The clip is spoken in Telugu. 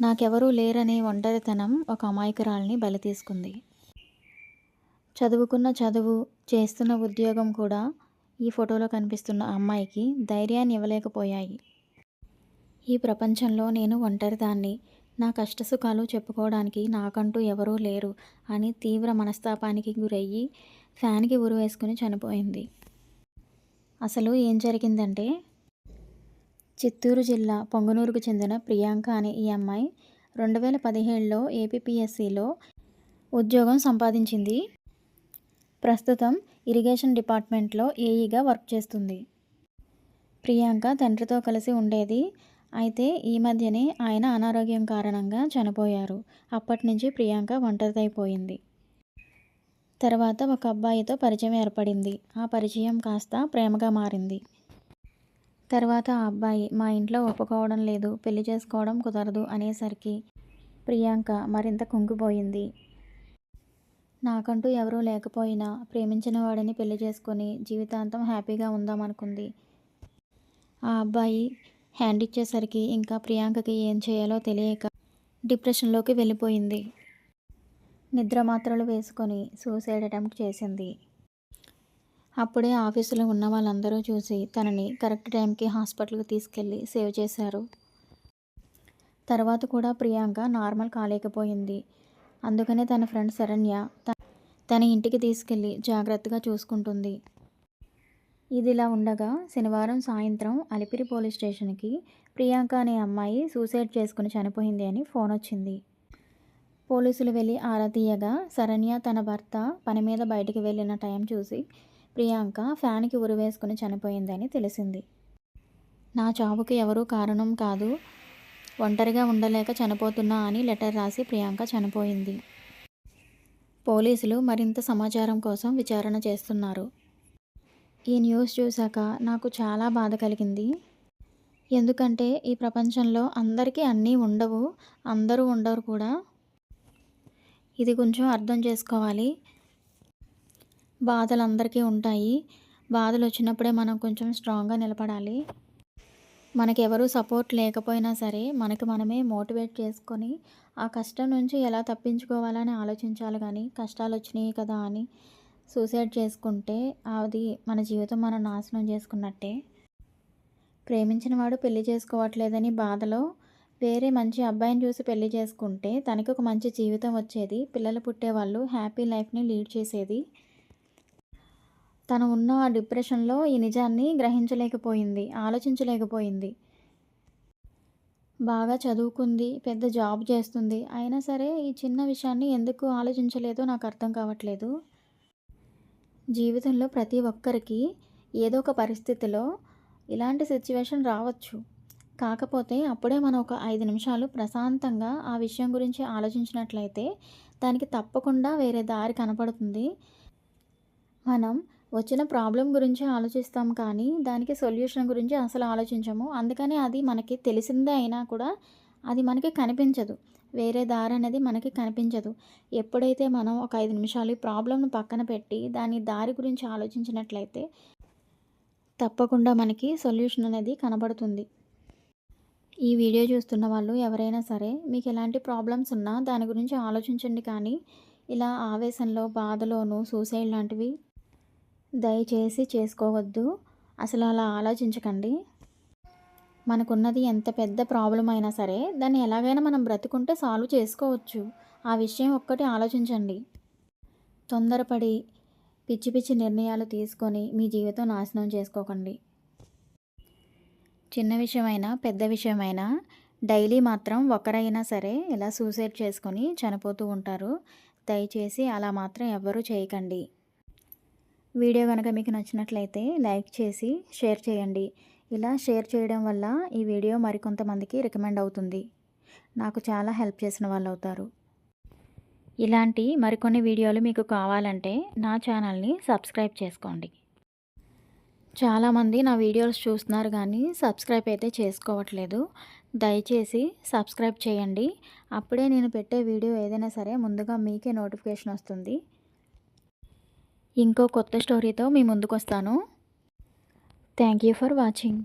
నాకెవరూ లేరనే ఒంటరితనం ఒక అమాయకురాల్ని బలి తీసుకుంది. చదువుకున్న చదువు చేస్తున్న ఉద్యోగం కూడా ఈ ఫోటోలో కనిపిస్తున్న అమ్మాయికి ధైర్యాన్ని ఇవ్వలేకపోయాయి. ఈ ప్రపంచంలో నేను ఒంటరిదాన్ని. నా కష్టసుఖాలు చెప్పుకోవడానికి నాకంటూ ఎవరూ లేరు అని తీవ్ర మనస్తాపానికి గురయ్యి ఫ్యాన్కి ఉరివేసుకుని చనిపోయింది. అసలు ఏం జరిగిందంటే చిత్తూరు జిల్లా పొంగనూరుకు చెందిన ప్రియాంక అనే ఈ అమ్మాయి రెండు వేల పదిహేడులో ఏపీపీఎస్సిలో ఉద్యోగం సంపాదించింది. ప్రస్తుతం ఇరిగేషన్ డిపార్ట్మెంట్లో ఏఈగా వర్క్ చేస్తుంది. ప్రియాంక తండ్రితో కలిసి ఉండేది. అయితే ఈ మధ్యనే ఆయన అనారోగ్యం కారణంగా చనిపోయారు. అప్పటి నుంచి ప్రియాంక ఒంటరిదైపోయింది. తర్వాత ఒక అబ్బాయితో పరిచయం ఏర్పడింది. ఆ పరిచయం కాస్త ప్రేమగా మారింది. తర్వాత ఆ అబ్బాయి మా ఇంట్లో ఒప్పుకోవడం లేదు పెళ్ళి చేసుకోవడం కుదరదు అనేసరికి ప్రియాంక మరింత కుంగిపోయింది. నాకంటూ ఎవరూ లేకపోయినా ప్రేమించిన వాడిని పెళ్ళి చేసుకొని జీవితాంతం హ్యాపీగా ఉందామనుకుంది ఆ అబ్బాయి హ్యాండ్ ఇచ్చేసరికి ఇంకా ప్రియాంకకి ఏం చేయాలో తెలియక డిప్రెషన్లోకి వెళ్ళిపోయింది. నిద్ర మాత్రలు వేసుకొని సూసైడ్ అటెంప్ట్ చేసింది. అప్పుడే ఆఫీసులో ఉన్న వాళ్ళందరూ చూసి తనని కరెక్ట్ టైంకి హాస్పిటల్కి తీసుకెళ్ళి సేవ్ చేశారు. తర్వాత కూడా ప్రియాంక నార్మల్ కాలేకపోయింది. అందుకనే తన ఫ్రెండ్ శరణ్య తన ఇంటికి తీసుకెళ్ళి జాగ్రత్తగా చూసుకుంటుంది. ఇదిలా ఉండగా శనివారం సాయంత్రం అలిపిరి పోలీస్ స్టేషన్కి ప్రియాంక అనే అమ్మాయి సూసైడ్ చేసుకుని చనిపోయింది అని ఫోన్ వచ్చింది. పోలీసులు వెళ్ళి ఆరా తీయగా శరణ్య తన భర్త పని మీద బయటికి వెళ్ళిన టైం చూసి ప్రియాంక ఫ్యాన్కి ఉరివేసుకుని చనిపోయిందని తెలిసింది. నా చావుకి ఎవరూ కారణం కాదు. ఒంటరిగా ఉండలేక చనిపోతున్నా అని లెటర్ రాసి ప్రియాంక చనిపోయింది. పోలీసులు మరింత సమాచారం కోసం విచారణ చేస్తున్నారు. ఈ న్యూస్ చూశాక నాకు చాలా బాధ కలిగింది. ఎందుకంటే ఈ ప్రపంచంలో అందరికీ అన్నీ ఉండవు అందరూ ఉండరు కూడా. ఇది కొంచెం అర్థం చేసుకోవాలి. బాధలు అందరికీ ఉంటాయి. బాధలు వచ్చినప్పుడే మనం కొంచెం స్ట్రాంగ్గా నిలబడాలి. మనకి ఎవరు సపోర్ట్ లేకపోయినా సరే మనకి మనమే మోటివేట్ చేసుకొని ఆ కష్టం నుంచి ఎలా తప్పించుకోవాలని ఆలోచించాలి కానీ కష్టాలు వచ్చినాయి కదా అని సూసైడ్ చేసుకుంటే అది మన జీవితం మనం నాశనం చేసుకున్నట్టే. ప్రేమించిన వాడు పెళ్ళి చేసుకోవట్లేదని బాధలో వేరే మంచి అబ్బాయిని చూసి పెళ్ళి చేసుకుంటే తనకి ఒక మంచి జీవితం వచ్చేది పిల్లలు పుట్టేవాళ్ళు హ్యాపీ లైఫ్ని లీడ్ చేసేది తను ఉన్న ఆ డిప్రెషన్లో ఈ నిజాన్ని గ్రహించలేకపోయింది ఆలోచించలేకపోయింది. బాగా చదువుకుంది పెద్ద జాబ్ చేస్తుంది. అయినా సరే ఈ చిన్న విషయాన్ని ఎందుకు ఆలోచించలేదో నాకు అర్థం కావట్లేదు. జీవితంలో ప్రతి ఒక్కరికి ఏదో ఒక పరిస్థితిలో ఇలాంటి సిచ్యువేషన్ రావచ్చు. కాకపోతే అప్పుడే మనం ఒక ఐదు నిమిషాలు ప్రశాంతంగా ఆ విషయం గురించి ఆలోచించినట్లయితే దానికి తప్పకుండా వేరే దారి కనపడుతుంది. మనం వచ్చిన ప్రాబ్లం గురించి ఆలోచిస్తాం కానీ దానికి సొల్యూషన్ గురించి అసలు ఆలోచించము. అందుకని అది మనకి తెలిసిందే అయినా కూడా అది మనకి కనిపించదు. వేరే దారి అనేది మనకి కనిపించదు. ఎప్పుడైతే మనం ఒక ఐదు నిమిషాలు ఈ ప్రాబ్లంను పక్కన పెట్టి దాని దారి గురించి ఆలోచించినట్లయితే తప్పకుండా మనకి సొల్యూషన్ అనేది కనబడుతుంది. ఈ వీడియో చూస్తున్న వాళ్ళు ఎవరైనా సరే మీకు ఎలాంటి ప్రాబ్లమ్స్ ఉన్నా దాని గురించి ఆలోచించండి కానీ ఇలా ఆవేశంలో బాధలోను సూసైడ్ లాంటివి దయచేసి చేసుకోవద్దు. అసలు అలా ఆలోచించకండి. మనకున్నది ఎంత పెద్ద ప్రాబ్లం అయినా సరే దాన్ని ఎలాగైనా మనం బ్రతుకుంటే సాల్వ్ చేసుకోవచ్చు. ఆ విషయం ఒక్కటి ఆలోచించండి. తొందరపడి పిచ్చి పిచ్చి నిర్ణయాలు తీసుకొని మీ జీవితం నాశనం చేసుకోకండి. చిన్న విషయమైనా పెద్ద విషయమైనా డైలీ మాత్రం ఒకరైనా సరే ఇలా సూసైడ్ చేసుకొని చనిపోతూ ఉంటారు. దయచేసి అలా మాత్రం ఎవ్వరూ చేయకండి. వీడియో కనుక మీకు నచ్చినట్లయితే లైక్ చేసి షేర్ చేయండి. ఇలా షేర్ చేయడం వల్ల ఈ వీడియో మరికొంతమందికి రికమెండ్ అవుతుంది. నాకు చాలా హెల్ప్ చేసిన వాళ్ళు అవుతారు ఇలాంటి మరికొన్ని వీడియోలు మీకు కావాలంటే నా ఛానల్ని సబ్స్క్రైబ్ చేసుకోండి. చాలామంది నా వీడియోస్ చూస్తున్నారు కానీ సబ్స్క్రైబ్ అయితే చేసుకోవట్లేదు. దయచేసి సబ్స్క్రైబ్ చేయండి. అప్పుడే నేను పెట్టే వీడియో ఏదైనా సరే ముందుగా మీకే నోటిఫికేషన్ వస్తుంది. ఇంకో కొత్త స్టోరీతో మీ ముందుకు వస్తాను థ్యాంక్ యూ ఫర్ వాచింగ్.